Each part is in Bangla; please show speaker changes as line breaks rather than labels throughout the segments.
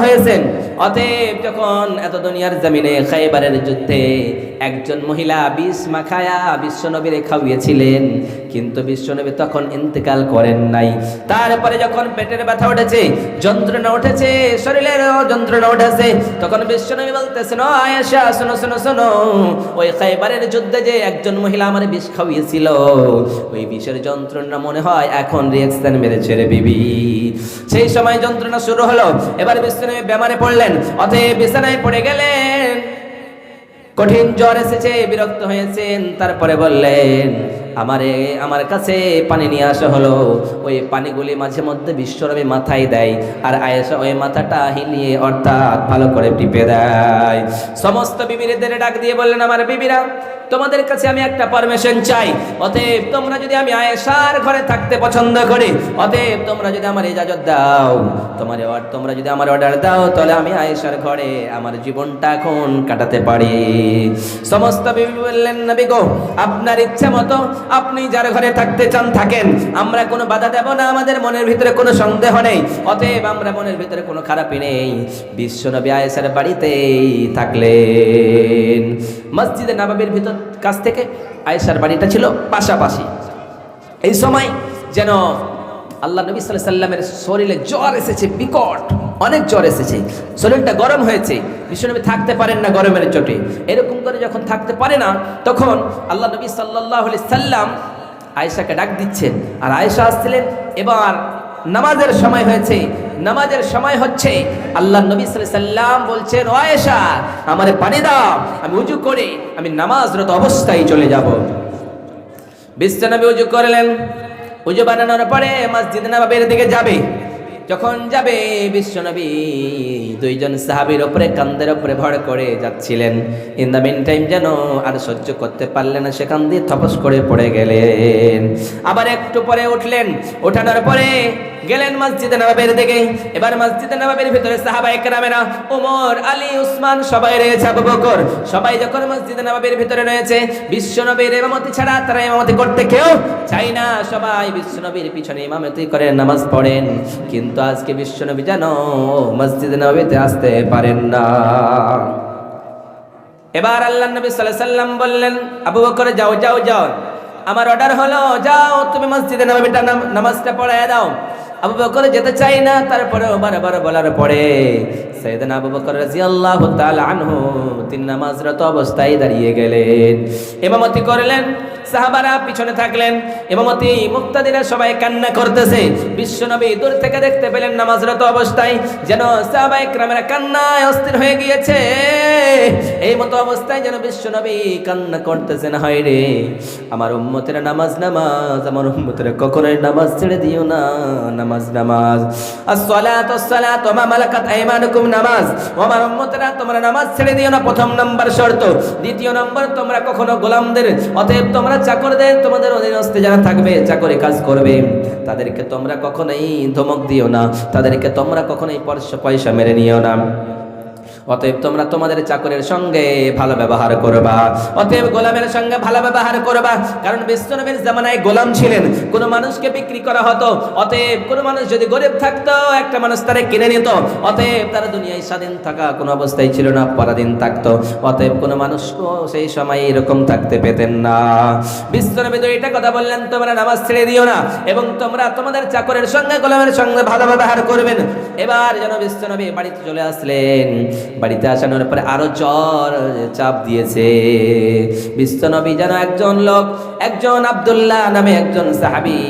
হয়েছেন। অতএব যখন এত দুনিয়ার জমিনে খাইবারের যুদ্ধে একজন মহিলা বিষ মাখায়া বিশ্বনবীরে খাওয়িয়েছিলেন, কিন্তু বিশ্বনবী তখন ইন্তেকাল করেন নাই। তারপরে যখন পেটের ব্যথা উঠেছে, যন্ত্রণা উঠেছে, শরীরেরও যন্ত্রণা উঠেছে, তখন বিশ্বনবী বলতেছেন "ও আয়েশা, শোনো শোনো শোনো, ওই খাইবারের যুদ্ধে যে একজন মহিলা আমার বিষ খাওয়িয়েছিল, ওই বিষের যন্ত্রণা মনে হয় এখন রিয়েকশন মেরেছে রে বিবি। সেই সময় যন্ত্রণা শুরু হলো। এবার বিশ্বনবী বেমারে পড়লেন অতএব বিছানায় পড়ে গেলেন। কঠিন জ্বর এসেছে বিরক্ত হয়েছেন তারপরে বললেন আমারে, আমার কাছে পানি নিয়ে আসা হলো। ওই পানিগুলি মাঝে মধ্যে বিশ্বরবি মাথায় দেয় আর আয়েশা ওই মাথাটা হিলিয়ে অর্থাৎ ভালো করে টিপে দেয়। সমস্ত বিবিরদের ডাক দিয়ে বললেন, আমার বিবিরা, তোমাদের কাছে আমি একটা পারমিশন চাই। অতএব তোমরা যদি আমি আয়েশার ঘরে থাকতে পছন্দ করি, অতএব তোমরা যদি আমার ইজাজত দাও, তোমার তোমরা যদি আমার অর্ডার দাও, তাহলে আমি আয়েশার ঘরে আমার জীবনটা এখন কাটাতে পারি। সমস্ত বিবি বললেন, নবী গো, আপনার ইচ্ছা মতো আপনি যার ঘরে থাকতে চান থাকেন। আমরা কোনো বাধা দেব না, আমাদের মনের ভিতরে কোনো সন্দেহ নেই। অতএব আমরা মনের ভিতরে কোনো খারাপই নেই। বিশ্বনবী আয়েশার বাড়িতেই থাকলেন। মসজিদে নাবাবির ভিতর কাছ থেকে আয়েশার বাড়িটা ছিল পাশাপাশি। এই সময় যেন আল্লাহ নবী সাল্লাহ সাল্লামের শরীরে জ্বর এসেছে, বিকট, অনেক জ্বর এসেছে। শরীরটা গরম হয়েছে বিশ্বনবী থাকতে পারেন না গরমের চোটে। এরকম করে যখন থাকতে পারে না, তখন আল্লাহ নবী সাল্লাহ সাল্লাম আয়েশাকে ডাক দিচ্ছেন। আর আয়েশা আসছিলেন, এবার নামাজের সময় হয়েছে, নামাজের সময় হচ্ছে, আল্লাহ নবী সাল্লাম বলছেন আয়েশা, আমারে পানি দাও, আমি উজু করে, আমি নামাজরত অবস্থায় চলে যাব। বিশ্বনবী উজু করলেন। উজু বানানোর পরে মসজিদ নবাবের দিকে যাবে। যখন যাবে বিশ্বনবী, দুইজন সাহাবীর ওপরে কান্দের ওপরে ভর করে যাচ্ছিলেন। ইন দ্য মিন টাইম যেন আর সহ্য করতে পারলেন না, সেখান দিয়ে তপস করে পড়ে গেলেন। আবার একটু পরে উঠলেন। ওঠানোর পরে গেলেন মসজিদে নবাবের দিকে। এবার মসজিদে নবাবের ভিতরে সাহাবা একরামেরা, ওমর, আলী, উসমান সবাই রয়েছে, আবু বকর। সবাই যখন মসজিদে নবাবের ভিতরে রয়েছে, বিশ্বনবীর ইমামতি ছাড়া তারা ইমামতি করতে কেউ চাই না। সবাই বিশ্বনবীর পিছনে ইমামতি করে নামাজ পড়েন। কিন্তু আজকে বিশ্বনবী যেন মসজিদে নবীতে আসতে পারেন না। এবার আল্লাহ নবী আলাইহি সাল্লাম বললেন, আবু বকর, যাও যাও যাও। আমার অর্ডার হলো, যাও, তুমি মসজিদে নবীটা নাম- নামাজটা পড়ায় দাও। আবু বকর যেতে চাই না তারপরে বারবার বলার পরে সৈয়দনা আবু বকর রাদিয়াল্লাহু তাআলা আনহু, তিনি নামাজরত অবস্থায় দাঁড়িয়ে গেলেন। ইমামতি করলেন সাহাবারা পিছনে থাকলেন, ইমামতি মুক্তাদিরা সবাই কান্না করতেছে। বিশ্বনবী দূর থেকে দেখতে পেলেন নামাজরত অবস্থায়, যেন সাহাবা ইকরামেরা কান্নায় অস্থির হয়ে গিয়েছে। এই মতো অবস্থায় যেন বিশ্বনবী কান্না করতেছেন, হয় রে। আমার উম্মতেরা নামাজ নামাজ, আমার উম্মতেরা কখনোই নামাজ ছেড়ে দিও না, নামাজ নামাজ। আসসালাতু আসসালাতু মা মালাকাত আইমানুকুম নামাজ। আমার উম্মতেরা, তোমরা নামাজ ছেড়ে দিও না, প্রথম নাম্বার শর্ত। দ্বিতীয় নাম্বার, তোমরা কখনো গোলামদের, অতএব তোমরা চাকরদের তোমাদের অধীনস্থে যারা থাকবে চাকরি কাজ করবে, তাদেরকে তোমরা কখনোই ধমক দিও না। তাদেরকে তোমরা কখনোই পয়সা মেরে নিও না। অতএব তোমরা তোমাদের চাকরের সঙ্গে ভালো ব্যবহার করবা। অতএব গোলামের সঙ্গে ভালো ব্যবহার করবা। কারণ বিশ্বনবীর জামানায় গোলাম ছিলেন। কোন মানুষকে বিক্রি করা হতো। অতএব কোন মানুষ যদি গরিব থাকতো, একটা মানুষ তারে কিনে নিত। অতএব তারা দুনিয়ায় স্বাধীন থাকা কোনো অবস্থায় ছিল না, পরাধীন থাকতো। অতএব কোন মানুষ সেই সময় এরকম থাকতে পেতেন না। বিশ্বনবী তো এটা কথা বললেন, তোমরা নামাজ ছেড়ে দিও না এবং তোমরা তোমাদের চাকরের সঙ্গে গোলামের সঙ্গে ভালো ব্যবহার করবেন। এবার যেন বিশ্বনবী বাড়িতে চলে আসলেন। বাড়িতে আসানোর পরে আরও চর চাপ দিয়েছে। বিশ্বনবী যেন একজন লোক, একজন আবদুল্লাহ নামে একজন সাহাবী।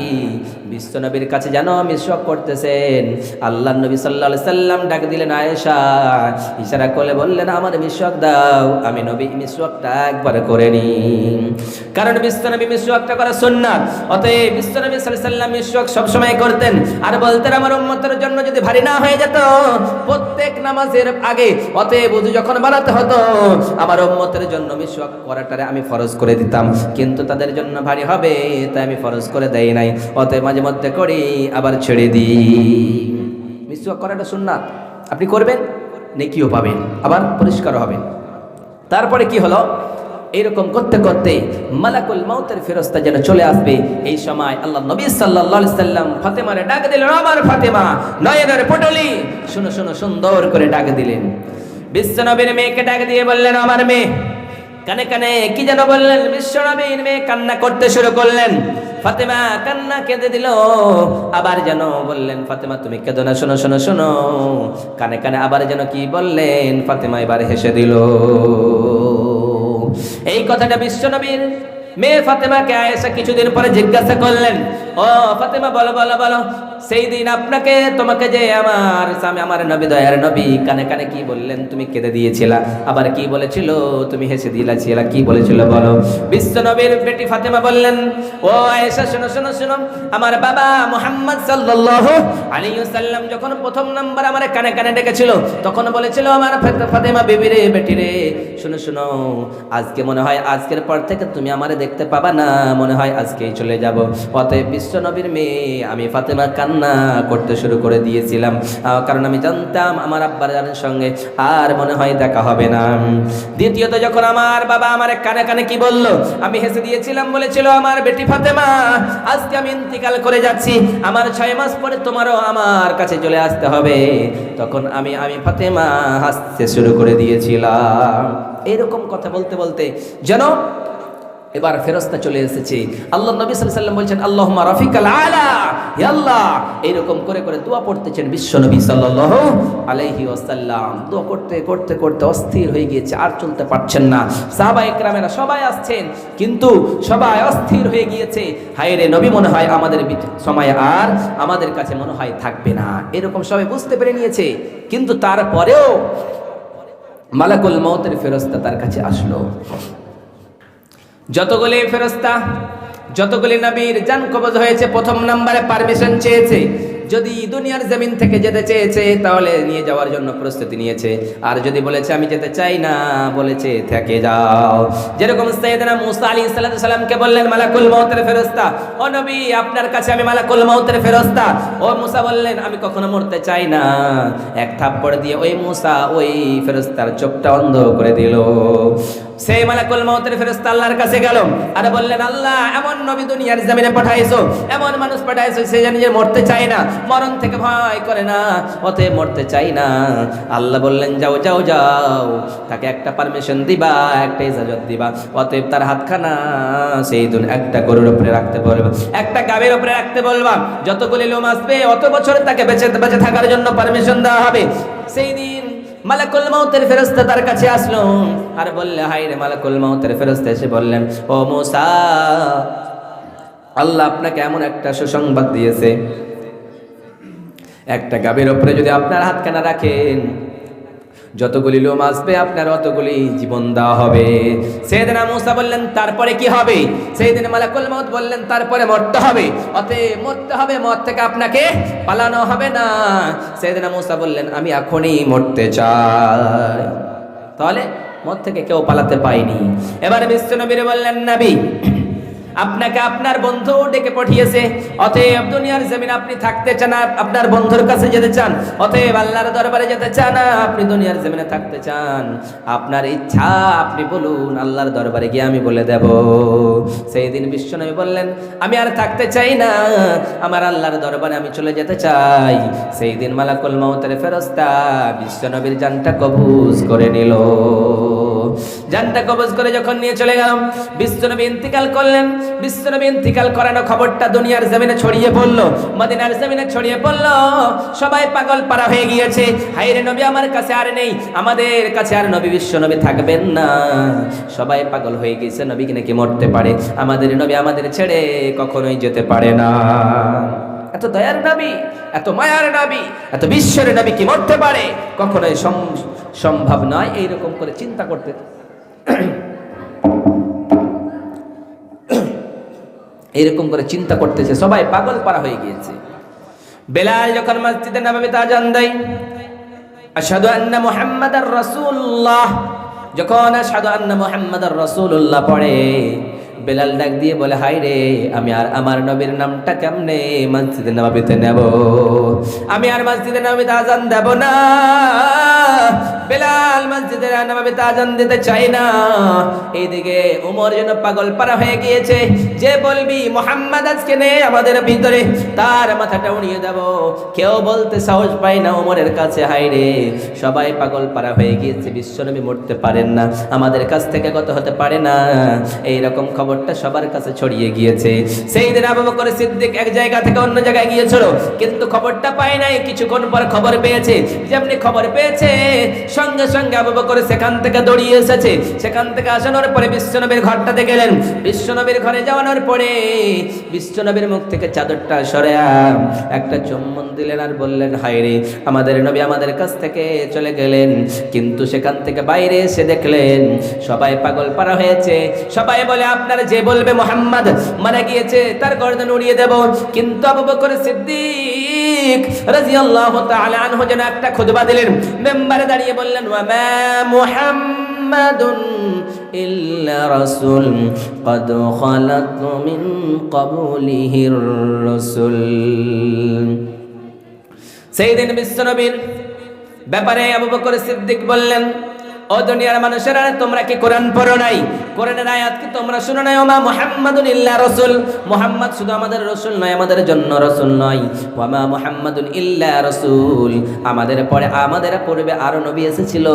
বিশ্বনবীর কাছে যেন মিশক করতেছেন। আল্লাহ নবী সাল্লাহ সাল্লাম ডাক দিলেন, আয়েশা, ইশারা করলে বললেন, আমার মিশক দাও, আমি নবী মিশকটা একবার করে নি কারণ বিশ্বনবী মিশকটা করা সুন্নাত। অতএব বিশ্বনবী সাল্লাম মিশক সবসময় করতেন। আর বলতেন, আমার উম্মতের জন্য যদি ভারী না হয়ে যেত, প্রত্যেক নামাজের আগে অতএব উযু যখন বানাতে হতো, আমার উম্মতের জন্য মিশক করাটারে আমি ফরজ করে দিতাম। কিন্তু তাদের জন্য ভারী হবে, তাই আমি ফরজ করে দেই নাই। অতএব মাঝে মধ্যে করি আবার ছেড়ে দিই। মিশক করাটা সুন্নাত। আপনি করবেন, নেকিও পাবেন, আবার পরিষ্কার হবেন। তারপরে কি হলো? এইরকম করতে করতে মালাকুল মাউতের ফেরস্তা যেন চলে আসবে, এই সময় আল্লাহ নবী সাল্লাল্লাহু সাল্লাম ফাতেমারে ডাক দিলেন আমার ফাতেমা, নয়নের পটলি! শুনো শুনো, সুন্দর করে ডাক দিলেন। বিশ্বনবীর মেয়েকে ডাক দিয়ে বললেন, আমার মেয়ে। কানে কানে কি যেন বললেন, বিশ্বনবীর মেয়ে কান্না করতে শুরু করলেন। ফাতেমা কান্না কেঁদে দিল। আবার যেন বললেন, ফাতেমা, তুমি কেঁদো না, শোনো শোনো শোনো। কানে কানে আবার যেন কি বললেন, ফাতেমা এবার হেসে দিল। এই কথাটা বিশ্বনবীর মেয়ে ফাতেমাকে আয়েসা কিছুদিন পরে জিজ্ঞাসা করলেন, ও ফাতেমা, বলো বলো বলো সেই দিন আপনাকে, তোমাকে যে আমার স্বামী, আমার নবী, দয়ার নবী, কানে কানে কি বললেন? তুমি কেঁদে দিয়েছিলা। আবার কি বলেছিল? তুমি হেসে দিয়েছিলা কি বলেছিল বলো? বিশ্ব নবীর বেটি ফাতেমা বললেন, ও আয়েশা, শোনো শোনো শোনো। আমার বাবা মোহাম্মদ সাল্লাল্লাহু আলাইহি সাল্লাম যখন প্রথম নাম্বার আমার কানে কানে ডেকেছিল, তখন বলেছিল, আমার ফাতে- ফাতেমা বিবি রে বেটি রে শোনো শোনো, আজকে মনে হয় আজকের পর থেকে তুমি আমারে দেখতে পাবা না, মনে হয় আজকেই চলে যাব। অতএব বিশ্ব নবীর মেয়ে, আমি ফাতেমা কান্না করতে শুরু করে দিয়েছিলাম। কারণ আমি জানতাম আমার আব্বার সঙ্গে আর মনে হয় দেখা হবে না। দ্বিতীয়ত, যখন আমার বাবা আমার কানে কানে কি বলল, আমি হেসে দিয়েছিলাম, বলেছিল, আমার বেটি ফাতেমা, আজকে আমি ইন্তিকাল করে যাচ্ছি। আমার ছয় মাস পরে তোমারও আমার কাছে চলে আসতে হবে। তখন আমি আমি ফাতেমা হাসতে শুরু করে দিয়েছিলাম। এরকম কথা বলতে বলতে যেন এবার ফেরস্তা চলে এসেছে। আল্লাহ নবী সাল্লাম বলছেন, আল্লাহুম্মা রাফিকাল আলা আল্লাহ। এরকম করে করে দোয়া পড়তেছেন বিশ্ব নবী সাল্লাল্লাহু আলাইহি ওয়াসাল্লাম। দোয়া করতে করতে করতে অস্থির হয়ে গিয়েছে, আর চলতে পারছেন না। সাহাবা একরামেরা সবাই আসছেন, কিন্তু সবাই অস্থির হয়ে গিয়েছে। হায় রে নবী, মনে হয় আমাদের সময় আর আমাদের কাছে মনে হয় থাকবে না। এরকম সবাই বুঝতে পেরে নিয়েছে, কিন্তু তারপরেও মালাকুল মৌতের ফেরস্তা তার কাছে আসলো। যতগুলি ফেরস্তা, যতগুলি নবীর জান কবজ হয়েছে, প্রথম নাম্বারে পারমিশন চেয়েছে যদি দুনিয়ার জমিন থেকে যেতে চেয়েছে, তাহলে নিয়ে যাওয়ার জন্য প্রস্তুতি নিয়েছে। আর যদি বলেছে, আমি যেতে চাই না, বলেছে, থেকে যাও। যেরকম সৈয়দনা মুসা আলী সাল্লামকে বললেন, মালাকুল মৌতের ফেরস্তা। ও নবী, আপনার কাছে আমি মালাকুল মৌতের ফেরস্তা। ও মুসা বললেন, আমি কখনো মরতে চাই না। এক থাপ্পড় দিয়ে ওই মুসা ওই ফেরস্তার চোখটা অন্ধ করে দিল। সেই মালাকুল মৌতের ফেরস্তা আল্লাহর কাছে গেল আর বললেন, আল্লাহ, এমন নবী দুনিয়ার জমিনে পাঠাইছো, এমন মানুষ পাঠাইছো সে যে নিজে মরতে চায় না, মরণ থেকে ভয় করে না, অতএব মরতে চাই না। আল্লাহ বললেন, যাও যাও যাও, তাকে একটা পারমিশন দিবা, একটা ইজাজত দিবা, অতএব তার হাতখানা সেই দিন একটা গরুর উপরে রাখতে বলবা, একটা গাভীর উপরে রাখতে বলবা। যতগুলি লোম আসবে, অত বছর তাকে বেঁচে বেঁচে থাকার জন্য পারমিশন দেওয়া হবে। সেই দিন মালাকুল মাউতের ফেরস্তা তার কাছে আসলো। আর বললে হাই রে মালাকুল মাউতের ফেরস্তা এসে বললেন, ও মুসা, আল্লাহ আপনাকে এমন একটা সুসংবাদ দিয়েছে। একটা গাভীর ওপরে যদি আপনার হাতখানা রাখেন যতগুলি লোম আসবে, আপনার অতগুলি জীবন দেওয়া হবে। সেদিন মুসা বললেন, তারপরে কি হবে? সেই দিন মালাকুল মত বললেন, তারপরে মরতে হবে। অতে মরতে হবে মত থেকে আপনাকে পালানো হবে না। সেদিন মুসা বললেন, আমি এখনই মরতে চাই। তাহলে মত থেকে কেউ পালাতে পায়নি এবার বিশ্বনবীর বললেন, নবী আপনাকে আপনার বন্ধু ডেকে পাঠিয়েছে। অতএব দুনিয়ার জমিন আপনি থাকতে চান আপনার বন্ধুর কাছে যেতে চান, অতএব আল্লাহর দরবারে যেতে চান, আপনি দুনিয়ার জমিনে থাকতে চান। আপনার ইচ্ছা, আপনি বলুন, আল্লাহর দরবারে গিয়ে আমি বলে দেব। সেই দিন বিশ্বনবী বললেন, আমি আর থাকতে চাই না, আমার আল্লাহর দরবারে আমি চলে যেতে চাই। সেই দিন মালাকুল মাউতের ফেরস্তা বিশ্বনবীর জানটা কবুজ করে নিল। জানটা কবজ করে যখন নিয়ে চলে গেলাম, বিশ্বনবী ইন্তিকাল করলেন। বিশ্বনবী ইন্তিকাল করানো খবরটা দুনিয়ার জমিনে ছড়িয়ে পড়ল, মদিনার জমিনে ছড়িয়ে পড়ল। সবাই পাগল পারা হয়ে গিয়েছে। হাইরে নবী আমার কাছে আর নেই, আমাদের কাছে আর নবী বিশ্বনবী থাকবেন না। সবাই পাগল হয়ে গেছে নবী নাকি মরতে পারে। আমাদের নবী আমাদের ছেড়ে কখনোই যেতে পারে না। এত দয়ার নবী, এত মায়ার নবী, এত বিশ্বের নবী কি মরতে পারে? কখনোই সম- সম্ভব নয় এইরকম করে চিন্তা করতে। এরকম করে চিন্তা করতেছে, সবাই পাগল পারা হয়ে গিয়েছে। বেলাল যখন মসজিদে নবমীতে আজান দেয়, আশহাদু আন্না মুহাম্মাদার রাসূলুল্লাহ, যখন আশহাদু আন্না মুহাম্মাদার রাসূলুল্লাহ পড়ে, বেলাল ডাক দিয়ে বলে হাই রে, আমি আর আমার নবীর নামটা কেমনে মসজিদে নবমীতে নেব? আমি আর মসজিদে নবমীতে আজান দেব না। বেলাল মসজিদের নবাবিতে আজান দিতে চাই না। এইদিকে উমর যেন পাগল পারা হয়ে গিয়েছে। যে বলবি, মোহাম্মদ, আজকে নেই আমাদের ভিতরে। তার মাথাটা উড়িয়ে দেব। কেউ বলতে সাহস পায় না উমরের কাছে। হাইরে সবাই পাগল পারা হয়ে গিয়েছে। বিশ্বনবী মরতে পারেন না। আমাদের কাছ থেকে কত হতে পারে না। এই রকম খবরটা সবার কাছে ছড়িয়ে গিয়েছে। সেই দিন আবু বকর সিদ্দিক এক জায়গা থেকে অন্য জায়গায় গিয়েছিল। কিন্তু খবরটা পায় নাই। কিছুক্ষণ পর খবর পেয়েছে। যেমনি খবর পেয়েছে সঙ্গে সঙ্গে আবু বকর সেখান থেকে দৌড়িয়ে এসেছে। সেখান থেকে আসানোর পরে বিশ্বনবীর ঘরটাতে গেলেন বিশ্বনবীর ঘরে যাওয়ানোর পরে বিশ্বনবীর মুখ থেকে চাদরটা সরে একটা চুম্বন দিলেন আর বললেন হায়রে আমাদের নবী আমাদের কাছ থেকে চলে গেলেন। কিন্তু সেখান থেকে বাইরে এসে দেখলেন, সবাই পাগল পারা হয়েছে। সবাই বলে, আপনারা যে বলবে মোহাম্মদ, মারা গিয়েছে, তার গর্দন উড়িয়ে দেব। কিন্তু আবু বকর সিদ্দিক রাদিয়াল্লাহু তাআলা আনহু যেন একটা খুতবা দিলেন। মেম্বারে দাঁড়িয়ে বললেন, ওয়ামা মুহাম্মাদুন ইল্লা রাসূল, কদ খালাত মিন ক্বাবলিহির রাসূল। সেই দিন বিশ্বনবীর ব্যাপারে আবু বকর সিদ্দিক বললেন ও দুনিয়ার মানুষেরা, তোমরা কি কোরআন পড়ো নাই? কোরআনের আয়াত কি তোমরা শুনো নাই? ওমা মুহাম্মাদুন ইল্লা রাসূল। মুহাম্মদ শুধু আমাদের রাসূল নয়, আমাদের জন্য রাসূল নয়। ওমা মুহাম্মাদুন ইল্লা রাসূল। আমাদের পরে, আমাদের পূর্বে আরও নবী এসেছিল,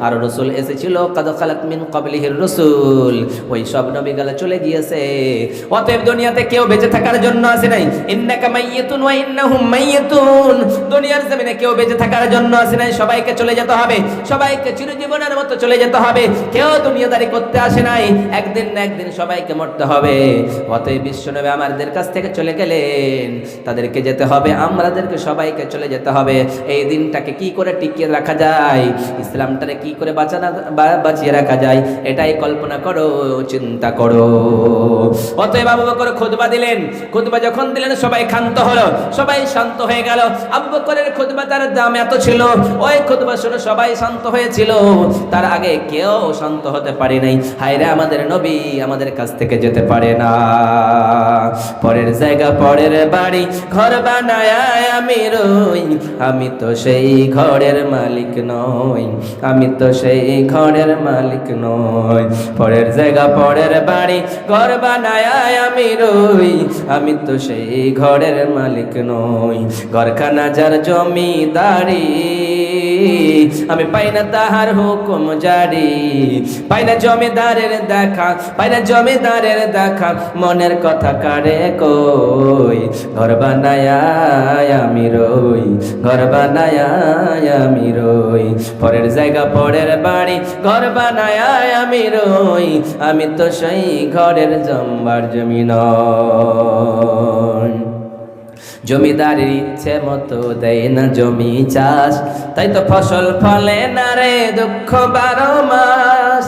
আরও রাসূল এসেছিল। কাদ খালাত মিন ক্বাবলিহির রাসূল। ওই সব নবী গেলে চলে গিয়েছে। অতএব দুনিয়াতে কেউ বেঁচে থাকার জন্য আসে নাই? ইন্নাকা মাইয়াতুন ওয়া ইন্নাহুম মাইয়াতুন দুনিয়ার জমিনে কেউ বেঁচে থাকার জন্য আসে নাই? সবাইকে চলে যেতে হবে। সবাইকে চিরজীবনের মতো চলে যেতে হবে। কেউ দুনিয়াদারি করতে আসে নাই। একদিন না একদিন সবাইকে মরতে হবে। অতএব বিশ্বনবী আমাদের কাছ থেকে চলে গেলেন। তাদেরকে যেতে হবে। আমাদেরকে সবাইকে চলে যেতে হবে। এই দিনটাকে কি করে টিকিয়ে রাখা যায়? ইসলামটাকে কি করে বাঁচানো বাঁচিয়ে রাখা যায়? এটাই কল্পনা করো, চিন্তা করো। অতএব আবু বকর খুতবা দিলেন। খুতবা যখন দিলেন, সবাই ক্ষান্ত হলো। সবাই শান্ত হয়ে গেল। আবু বকরের খুতবা তার দাম এত ছিল। ওই খুতবা শুনে সবাই শান্ত হয়েছিল। তার আগে কেউ শান্ত হতে পারে নাই। হায়রে আমাদের নবী আমাদের কাছ থেকে যেতে পারে না। পরের জায়গা, পরের বাড়ি, ঘর বানায় আমি রই। আমি তো সেই ঘরের মালিক নই। আমি তো সেই ঘরের মালিক নই। পরের জায়গা, পরের বাড়ি, ঘর বানায় আমি রই। আমি তো সেই ঘরের মালিক নই। ঘরখানা যার জমিদারি। আমি পাই না তাহার হুকুম জারি, পাই না জমিদারের দেখা, পাই না জমিদারের দেখা, মনের কথা কারে কই? ঘর বানায় আমি রই, ঘর বানায় আমি রই, পরের জায়গা পরের বাড়ি, ঘর বানায় আমি রই, আমি তো সেই ঘরের জম্বার জমি নয় জমিদারের ইচ্ছে মতো দেয় না জমি চাষ। তাই তো ফসল ফলে না রে দুঃখ বারো মাস।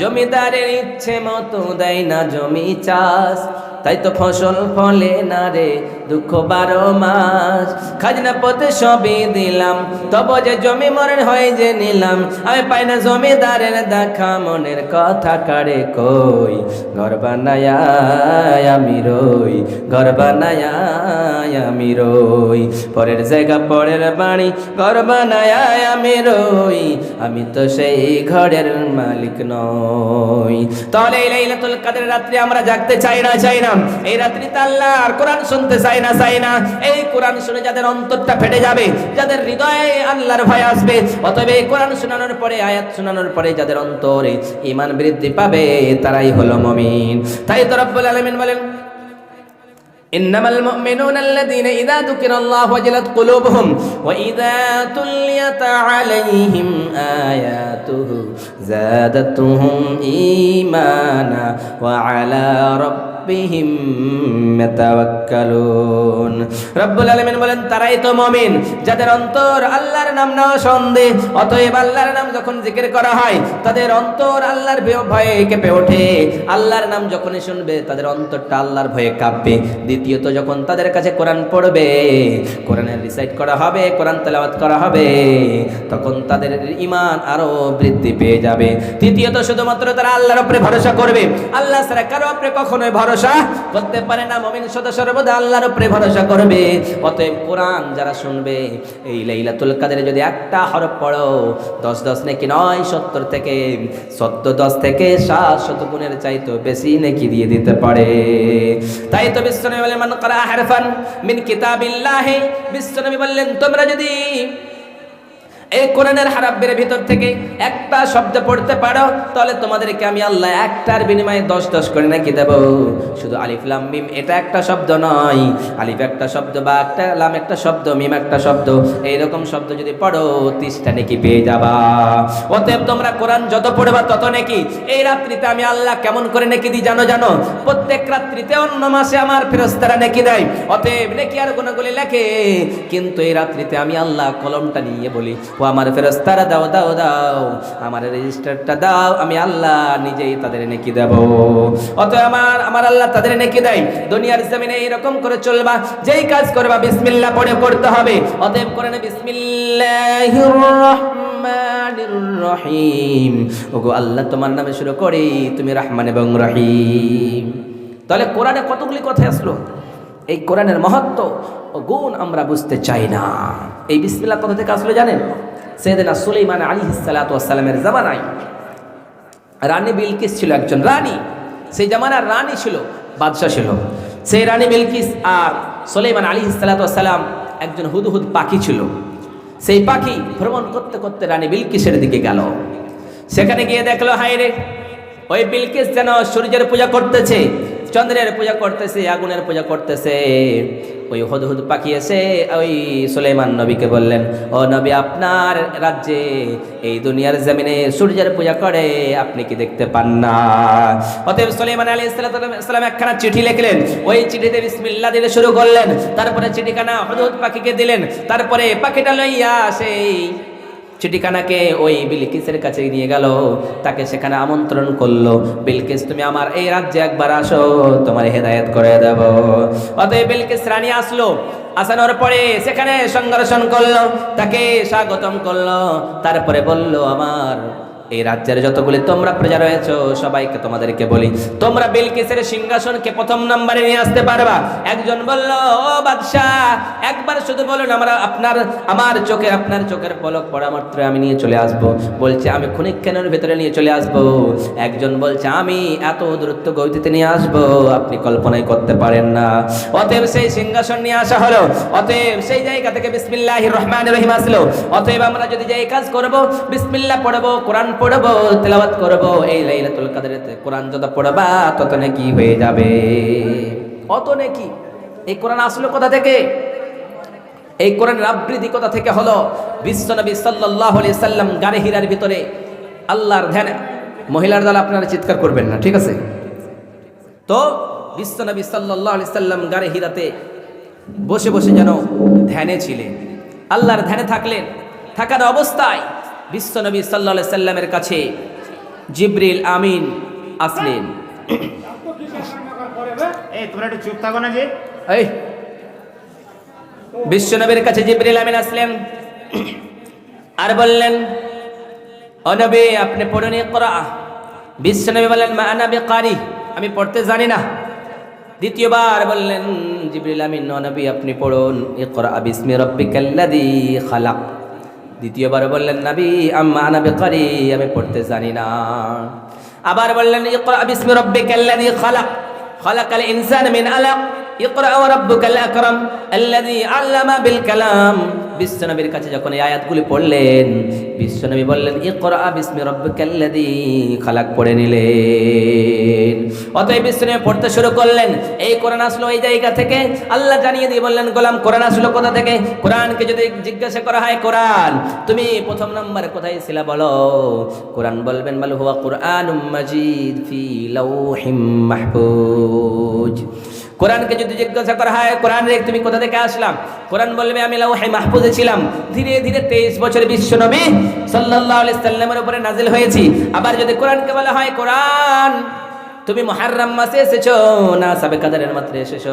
জমিদারের ইচ্ছে মতো দেয় না জমি চাষ। তাই তো ফসল ফলে না রে দুঃখ বারো মাস। খাজনা পথে সবই দিলাম, তব যে জমি মরের হয়ে যে নিলাম। আমি পাই না জমিদারের দেখা, মনের কথা কারে কই? ঘর বানায় আমি রই, ঘর বানায় আমি রই। পরের জায়গা, পরের বাড়ি, ঘর বানায় আমি রই। আমি তো সেই ঘরের মালিক নই। এই লাইলাতুল কাদের রাত্রি আমরা জাগতে চাই না চাই না। এই রাত্রি আল্লাহ আর কোরআন শুনতে চাই না চাই না এই কোরআন শুনে যাদের অন্তরটা ফেটে যাবে যাদের হৃদয়ে আল্লাহর ভয় আসবে অতএব এই কোরআন শোনানোর পরে আয়াত শোনানোর পরে যাদের অন্তরে ইমান বৃদ্ধি পাবে তারাই হলো মমিন তাই তো রব্বুল আলামিন বলেন إنما المؤمنون الذين إذا ذكر الله وجلت قلوبهم وإذا تليت عليهم آياته زادتهم إيمانا وعلى দ্বিতীয়ত, যখন তাদের কাছে কোরআন পড়বে, কোরআনের রিসাইট করা হবে, কোরআন তেলাবাত করা হবে, তখন তাদের ইমান আরও বৃদ্ধি পেয়ে যাবে। তৃতীয়ত, শুধুমাত্র তারা আল্লাহর উপরে ভরসা করবে। আল্লাহ সারা কারও ওপরে কখনোই ভরসা ভরসা? করতে পারে না, মমিন সদা সর্বদা আল্লাহর উপরে ভরসা করবে। অতএব কোরআন যারা শুনবে, এই লাইলাতুল কাদের যদি একটা হরফ পড়ো, দশ দশ নাকি নয়, সত্তর থেকে, সত্তর দশ থেকে সাত শত গুণের চাইতো বেশি নাকি দিয়ে দিতে পারে। তাই তো বিশ্বনবী বলেন, মান করা হারফান মিন কিতাবিল্লাহি বিশ্বনবী বললেন, তোমরা যদি এই কোরআনের হারাব্বের ভিতর থেকে একটা শব্দ পড়তে পারো, তাহলে তোমাদেরকে আমি আল্লাহ একটার বিনিময়ে দশ দশ করে নাকি দেব। শুধু আলিফ, লাম, মিম, এটা একটা শব্দ নয়। আলিফ একটা শব্দ বা একটা লাম একটা শব্দ, মিম একটা শব্দ, এইরকম শব্দ যদি পড়ো তিসটা নাকি পেয়ে যাবা। অতএব তোমরা কোরআন যত পড়বা তত নাকি। এই রাত্রিতে আমি আল্লাহ কেমন করে নাকি দিই জানো জানো? প্রত্যেক রাত্রিতে অন্য মাসে আমার ফেরস্তারা নাকি দেয়। অতএব নাকি আর গুণগুলি লেখে। কিন্তু এই রাত্রিতে আমি আল্লাহ কলমটা নিয়ে বলি ও আমার ফেরস্তারা দাও দাও দাও, আমার রেজিস্টারটা দাও, আমি আল্লাহ নিজেই তাদের নেকি দেব। অতএব আমার আমার আল্লাহ তাদের নেকি দেয়। দুনিয়ার জমিনে এরকম করে চলবা, যেই কাজ করবা, বিসমিল্লাহ পড়ে করতে হবে। অতএব করে না বিসমিল্লাহির রহমানির রহিম ওগো আল্লাহ, তোমার নামে শুরু করি, তুমি রহমান এবং রহিম। তাহলে কোরআনে কতগুলি কথা আসলো? এই কোরআনের মহত্ব ও গুণ আমরা বুঝতে চাই না। এই বিসমিল্লাহ কথা থেকে আসলে জানেন? সেদিনা সুলাইমান আলী সালাতামের জামানায়। রানী বিলকিস ছিল একজন রানী। সেই জামানার রানী ছিল, বাদশাহ ছিল। সেই রানী বিলকিস আর সুলাইমান আলী সালাতাম একজন হুদহুদ পাখি ছিল। সেই পাখি ভ্রমণ করতে করতে রানী বিলকিসের দিকে গেল। সেখানে গিয়ে দেখল হায় রে ওই বিলকিস যেন সূর্যের পূজা করতেছে। চন্দ্রের পূজা করতেছে, আগুনের পূজা করতেছে। ওই হুদহুদ পাখি এসে ওই সুলেমান নবীকে বললেন, ও নবী, আপনার রাজ্যে এই দুনিয়ার জমিনে সূর্যের পূজা করে, আপনি কি দেখতে পান না? অতএব সুলেমান আলী ইসলাম একখানা চিঠি লিখলেন। ওই চিঠিতে বিসমিল্লাহ দিতে শুরু করলেন। তারপরে চিঠিখানা হুদহুদ পাখিকে দিলেন। তারপরে পাখিটা লইয়া সেই চিঠিখানাকে ওই বিলকিসের কাছে নিয়ে গেল। তাকে সেখানে আমন্ত্রণ করল। বিলকিস, তুমি আমার এই রাজ্যে একবার আসো, তোমার হেদায়ত করে দেব। অতএব বিলকিস রানী আসলো। আসানোর পরে সেখানে সংঘর্ষণ করল, তাকে স্বাগতম করল। তারপরে বলল, আমার এই রাজ্যের যতগুলি তোমরা প্রজা রয়েছো, সবাইকে তোমাদেরকে বলি, তোমরা বিলকিসের সিংহাসনকে প্রথম নম্বরে নিয়ে আসতে পারবা। একজন বলল, ও বাদশাহ, একবার শুধু বলুন, আমরা আপনার, আমার চোখে, আপনার চোখের পলক মাত্র আমি নিয়ে চলে আসব। বলছে, আমি ক্ষণিক্ষণের ভেতরে নিয়ে চলে আসব। একজন বলছে, আমি এত দূরত্ব গতিতে নিয়ে আসব, আপনি কল্পনাই করতে পারেন না। অতএব সেই সিংহাসন নিয়ে আসা হলো। অতএব সেই জায়গা থেকে বিসমিল্লাহ রহমান রহিম আসলো। অতএব আমরা যদি যে কাজ করব, বিসমিল্লাহ পড়ব, কোরআন পড়ব, তেলাওয়াত করব, এই লাইলাতুল কাদরেতে কোরআন যত পড়বা, তত নাকি হয়ে যাবে। অত নাকি? এই কোরআন আসলো কোথা থেকে? এই কোরআনের আবৃত্তি কোথা থেকে হলো? বিশ্বনবী সাল্লাল্লাহু আলাইহি সাল্লাম গারে হীরার ভিতরে আল্লাহর ধ্যান, মহিলার দ্বারা আপনারা চিৎকার করবেন না, ঠিক আছে? তো বিশ্বনবী সাল্লাল্লাহু আলাইহি সাল্লাম গারে হীরাতে বসে বসে যেন ধ্যানে ছিলেন। আল্লাহর ধ্যানে থাকলেন, থাকার অবস্থায় বিশ্বনবী সাল্লা সাল্লামের কাছে জিব্রিল আমিন আসলেন।
এই
বিশ্বনবীর কাছে জিব্রিল আমিন আসলেন। আর বললেন অনবী আপনি পড়ুন করা বিশ্বনবী বললেন মা আনাবি কারি আমি পড়তে জানি না। দ্বিতীয়বার বললেন জিবরিল আমিন নবী আপনি পড়ুন ইকরা বিসমি রাব্বিকাল্লাযী খালাক। দ্বিতীয়বার বললেন, নাবি, আম্মা আনা বিকারি, আমি পড়তে জানি না। আবার বললেন, ইকরা বিসমি রাব্বিকাল্লাযী খালাক, খালাকাল ইনসান মিন আলাক, ইকরা ওয়া রাব্বুকাল আকরাম, আল্লাযী আল্লামা বিল কালাম। বিশ্বনবীর কাছে যখন এই আয়াতগুলি পড়লেন, বিশ্বনবী বললেন, ইকরা বিসমি রাব্বিকাল্লাযী খালাক, পড়ে নিলেন। অতএব বিশ্বনবী পড়তে শুরু করলেন। এই কোরআন আসলো এই জায়গা থেকে। আল্লাহ জানিয়ে দিয়ে বললেন, গোলাম, কোরআন আসলো কোথা থেকে? কোরআনকে যদি জিজ্ঞাসা করা হয়, কোরআন, তুমি প্রথম নম্বরে কোথায় ছিলা বলো? কোরআন বলবেন, বলো হুয়া কোরআন মাজিদ ফি লাউহিম মাহফুজ। কোরআনকে যদি জিজ্ঞাসা করা হয়, কোরআন রে, তুমি কোথা থেকে আসলাম? কোরআন বলবে, আমি লাউহে মাহফুজে ছিলাম। ধীরে ধীরে তেইশ বছর বিশ্ব নবী সাল্লাহ সাল্লামের উপরে নাজিল হয়েছি। আবার যদি কোরআনকে বলা হয়, কোরআন তুমি মহারম মাসে এসেছ? না সাবে কাদারের মাত্রে এসেছ।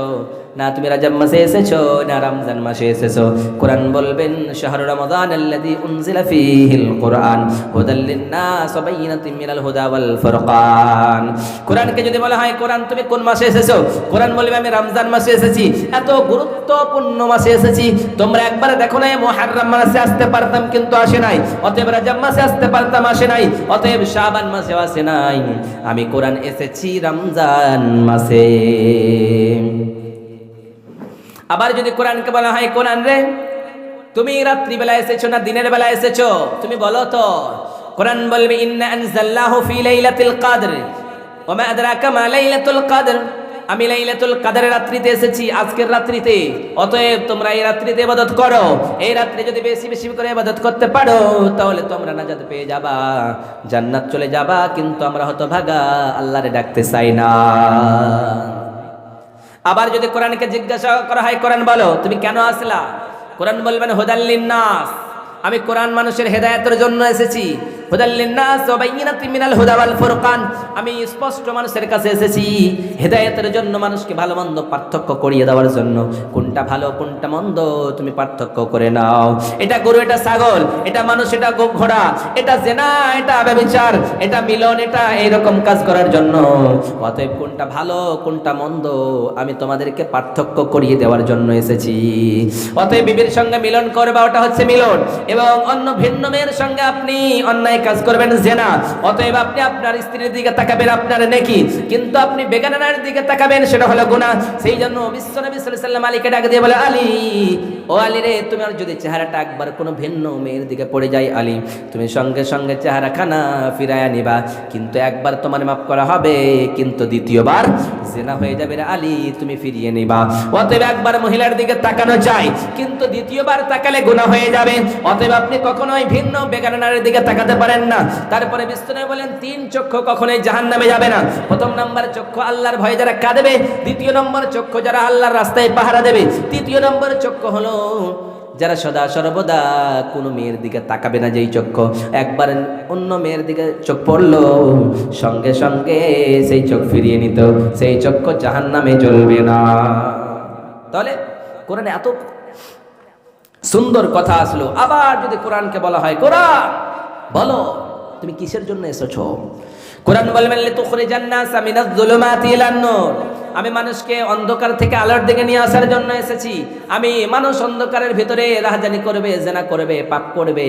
না তুমি রাজাব মাসে এসেছ? না রমজান মাসে এসেছ। কোরআন বলবেন, শাহরু রমাদান আল্লাযী উনজিলা কুরআন হুদাল লিন-নাস ওয়া বাইয়িনাতিন মিনাল হুদা কোরআনকে যদি বলা হয়, কোরআন, তুমি কোন মাসে এসেছ? কোরআন বলবে, আমি রমজান মাসে এসেছি। এত গুরুত্বপূর্ণ মাসে এসেছি। তোমরা একবার দেখো না মুহররম মাসে আসতে পারতাম কিন্তু আসে নাই। অতএব রজব মাসে আসতে পারতাম, আসে নাই। অতএব শাবান মাসে আসে নাই। আমি কোরআন এসেছি রমজান মাসে। আবার যদি কোরআনকে বলা হয়, কোরআন রে, তুমি রাত্রিবেলা এসেছ না দিনের বেলা এসেছ? তুমি বলো তো, কোরআন বলবে, ইন্না আনজাল্লাহু ফি লাইলাতিল কদর, ওয়া মা আদরাকা মা লাইলাতুল কদর। আমি লাইলাতুল কদরের রাত্রিতে এসেছি, আজকের রাত্রিতে। অতএব তোমরা এই রাত্রিতে ইবাদত করো। এই রাত্রে যদি বেশি বেশি করে ইবাদত করতে পারো, তাহলে তোমরা নাজাত পেয়ে যাবা, জান্নাত চলে যাবা, কিন্তু আমরা হতভাগা, আল্লাহরে ডাকতে চাই না। আবার যদি কোরআনকে জিজ্ঞাসা করা হয়, কোরআন বলো, তুমি কেন আসলা? কোরআন বলবেন হুদাল্লিন নাস আমি কোরআন মানুষের হেদায়েতের জন্য এসেছি। হুদাল্লিন নাস ওয়া হুদা ওয়াল আমি স্পষ্ট মানুষের কাছে এসেছি, হেদায়েতের জন্য মানুষকে ভালো মন্দ পার্থক্য করিয়ে দেওয়ার জন্য। কোনটা ভালো, কোনটা মন্দ, তুমি পার্থক্য করে নাও। এটা গরু, এটা ছাগল, এটা মানুষ, এটা ঘোড়া, এটা জেনা, এটা ব্যভিচার, এটা মিলন, এটা এইরকম কাজ করার জন্য। অতএব কোনটা ভালো, কোনটা মন্দ, আমি তোমাদেরকে পার্থক্য করিয়ে দেওয়ার জন্য এসেছি। অতএব বিবির সঙ্গে মিলন করবা, ওটা হচ্ছে মিলন। এবং অন্য ভিন্ন মেয়ের সঙ্গে আপনি অন্যায় কাজ করবেন জেনা। অতএব আপনি আপনার স্ত্রীর দিকে তাকাবেন, আপনার নেকি। কিন্তু আপনি বেগানার দিকে তাকাবেন, সেটা হলো গুনাহ। সেই জন্য সাল্লাল্লাহু আলাইহি ওয়াসাল্লাম আলীকে ডাক দিয়ে বলে, আলী, ও আলী রে, তুমি আর যদি চেহারাটা একবার কোনো ভিন্ন মেয়ের দিকে পড়ে যায় আলী, তুমি সঙ্গে সঙ্গে চেহারা খানা ফিরায়া নিবা। কিন্তু একবার তোমার মাফ করা হবে, কিন্তু দ্বিতীয়বার জেনা হয়ে যাবে রে আলী, তুমি ফিরিয়ে নিবা। অতএব একবার মহিলার দিকে তাকানো চাই, কিন্তু দ্বিতীয়বার তাকালে গুনাহ হয়ে যাবে। অতএব আপনি কখনোই ভিন্ন বেগানার দিকে তাকাতে পারেন না। তারপরে বিষ্ণু বলেন, তিন চক্ষু কখনোই জাহান্নামে যাবে না। প্রথম নম্বর চক্ষু আল্লাহর ভয়ে যারা কাঁদবে, দ্বিতীয় নম্বর চক্ষু যারা আল্লাহর রাস্তায় পাহারা দেবে, তৃতীয় নম্বর চক্ষু হলো যারা সদা সর্বদা কোনো মেয়ের দিকে তাকাবে না যেই চক্ষু। একবার অন্য মেয়ের দিকে চোখ পড়ল, সঙ্গে সঙ্গে সেই চোখ ফিরিয়ে নিত। সেই চক্ষু জাহান নামে চলবে না। তাহলে কোরআনে এত সুন্দর কথা আসলো। আবার যদি কোরআনকে বলা হয়, কোরআন বলো তুমি কিসের জন্য এসেছ? কোরআন বলবেন লিতুখরিজান নাসা মিনাজ যুলুমাতি ইলান নূর আমি মানুষকে অন্ধকার থেকে আলোর দিকে নিয়ে আসার জন্য এসেছি। আমি মানুষ অন্ধকারের ভিতরে রাহাজানি করবে, জেনা করবে, পাপ করবে।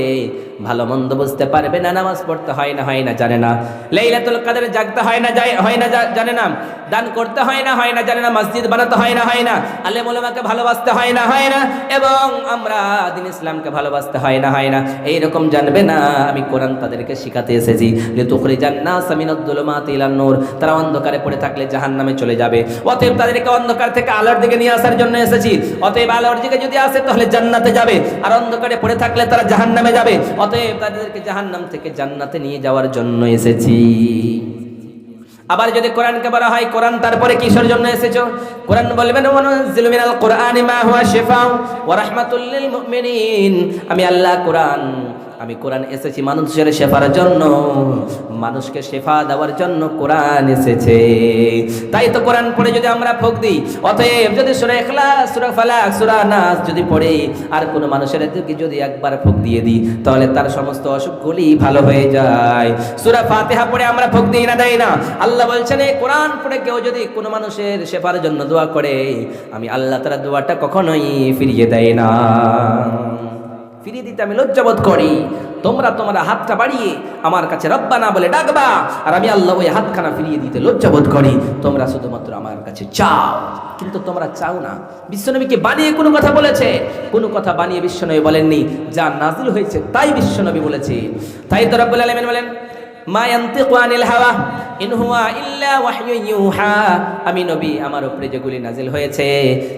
ভালো মন্দ বুঝতে পারবে না, নামাজ পড়তে হয় না হয় না, জানে না। লাইলাতুল কদর জাগতে হয় না, যায়, হয় না জানে না। দান করতে হয় না হয় না, জানে না। মসজিদ বানাতে হয় না হয় না। আলে ওলামাকে ভালোবাসতে হয় না হয় না। এবং আমরা দিন ইসলামকে ভালোবাসতে হয় না হয় না। এই রকম জানবে না, আমি কোরআন তাদেরকে শিখাতে এসেছি। লিতুখরি জান্নাস মিনাদ যুলুমাতি ইলান নূর তারা অন্ধকারে পড়ে থাকলে জাহান্নামে চলে যাবে। অতএব তাদেরকে অন্ধকার থেকে আলোর দিকে নিয়ে আসার জন্য এসেছি। অতএব আলোর দিকে যদি আসে, তাহলে জান্নাতে যাবে। আর অন্ধকারে পড়ে থাকলে তারা জাহান্নামে যাবে। অতএব তাদেরকে জাহান্নাম থেকে জান্নাতে নিয়ে যাওয়ার জন্য এসেছি। আবার যদি কোরআনকে বলা হয়, কোরআন তারপরে কিসের জন্য এসেছ? কোরআন বলবেন ওয়ানুজ্জিলু মিনাল কোরআনি মা হুয়া শিফাউ ওয়া রাহমাতুল লিল মুমিনিন। আমি আল্লাহ কোরআন আমি কোরআন এসেছি মানুষের শেফার জন্য, মানুষকে শেফা দেওয়ার জন্য কোরআন এসেছে। তাই তো কোরআন পড়ে যদি আমরা ফুক দিই, অতএব যদি সূরা ইখলাস, সূরা ফালাক, সূরা নাস যদি পড়ে, আর কোনো মানুষের দিকে যদি একবার ফুক দিয়ে দিই, তাহলে তার সমস্ত অসুখগুলি ভালো হয়ে যায়। সূরা ফাতিহা পড়ে আমরা ফুক দিই না দেয় না। আল্লাহ বলছেন, এই কোরআন পড়ে কেউ যদি কোনো মানুষের শেফার জন্য দোয়া করে, আমি আল্লাহ তার দোয়াটা কখনোই ফিরিয়ে দেয় না। ফিরিয়ে দিতে আমি লজ্জাবোধ করি। তোমরা তোমরা হাতটা বাড়িয়ে আমার কাছে রব্বা না বলে ডাকবা। আর আমি আল্লাহ ওই হাতখানা ফিরিয়ে দিতে লজ্জাবোধ করি। তোমরা শুধুমাত্র আমার কাছে চাও। কিন্তু তোমরা চাও না। বিশ্বনবীকে বানিয়ে কোনো কথা বলেছে? কোনো কথা বানিয়ে বিশ্বনবী বলেননি। যা নাজিল হয়েছে তাই বিশ্বনবী বলেছে। তাই তো রব্বুল আলামিন বলেন, মা আনিল হাওয়া। ইন হুয়া ইল্লা ইউহা। আমি নবী, আমার উপরে যেগুলি নাজিল হয়েছে,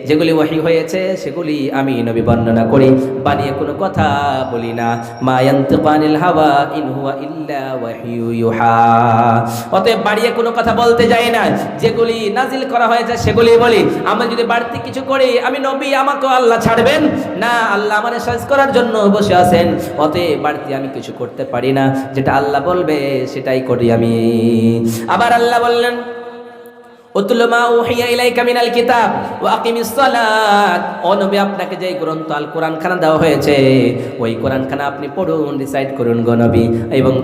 যেগুলি ওয়াহি হয়েছে, সেগুলি আমি নবী বর্ণনা করি। বানিয়ে কোনো কথা বলি না। মা ইয়ান্তিকু আনিল হাওয়া ইন হুয়া ইল্লা ওয়াহয়ু ইউহা। অতএব বাড়িয়ে কোনো কথা বলতে যাই না। যেগুলি নাজিল করা হয়েছে, সেগুলি বলি। আমি যদি বাড়তি কিছু করি, আমি নবী আমাকে আল্লাহ ছাড়বেন। না, আল্লাহ আমার সাজ করার জন্য বসে আছেন। অতএব বাড়তি আমি কিছু করতে পারি না। যেটা আল্লাহ বলবে, সেটাই করি আমি। আবার আল্লাহ বললেন আপনাকে যে গ্রন্থ আল কোরআন দেওয়া হয়েছে আপনি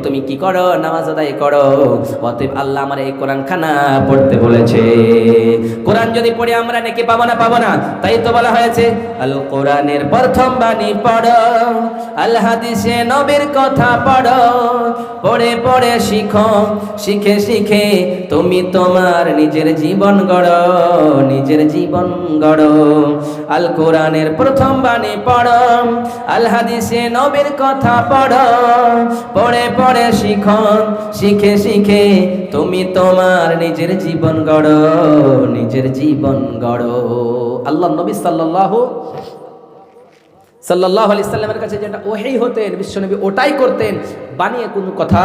তুমি কি করো? নামাজ আদায় করো। পড়তে বলেছে। কোরআন যদি পড়ে আমরা নাকি পাবো না পাবো না। তাই তো বলা হয়েছে, আল কোরআনের প্রথম বাণী পড়ো, আল হাদিসে নবীর কথা পড়ো। পড়ে পড়ে শিখো, শিখে শিখে তুমি তোমার নিজের জীবন গড়, নিজের জীবন গড়। আল কোরআনের প্রথম বাণী পড়, আল হাদিসে নবীর কথা পড়। পড়ে পড়ে শিখ, শিখে শিখে তুমি তোমার নিজের জীবন গড়, নিজের জীবন গড়। আল্লাহ নবী সাল্লাল্লাহু সাল্লাহ আলি সাল্লামের কাছে যেটা ওহেই হতেন, বিশ্বনবী ওটাই করতেন, বানিয়ে কোনো কথা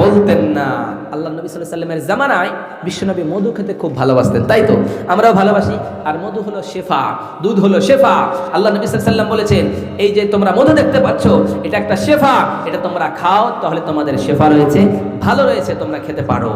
বলতেন না। আল্লাহ নবী সাল্লাহ সাল্লামের জামানায় বিশ্বনবী মধু খেতে খুব ভালোবাসতেন, তাই তো? আমরাও ভালোবাসি, আর মধু হলো শেফা, দুধ হলো শেফা। আল্লাহ নবী সাল্লাম বলেছেন, এই যে তোমরা মধু দেখতে পাচ্ছ, এটা একটা শেফা, এটা তোমরা খাও, তাহলে তোমাদের শেফা রয়েছে, ভালো রয়েছে, তোমরা খেতে পারো।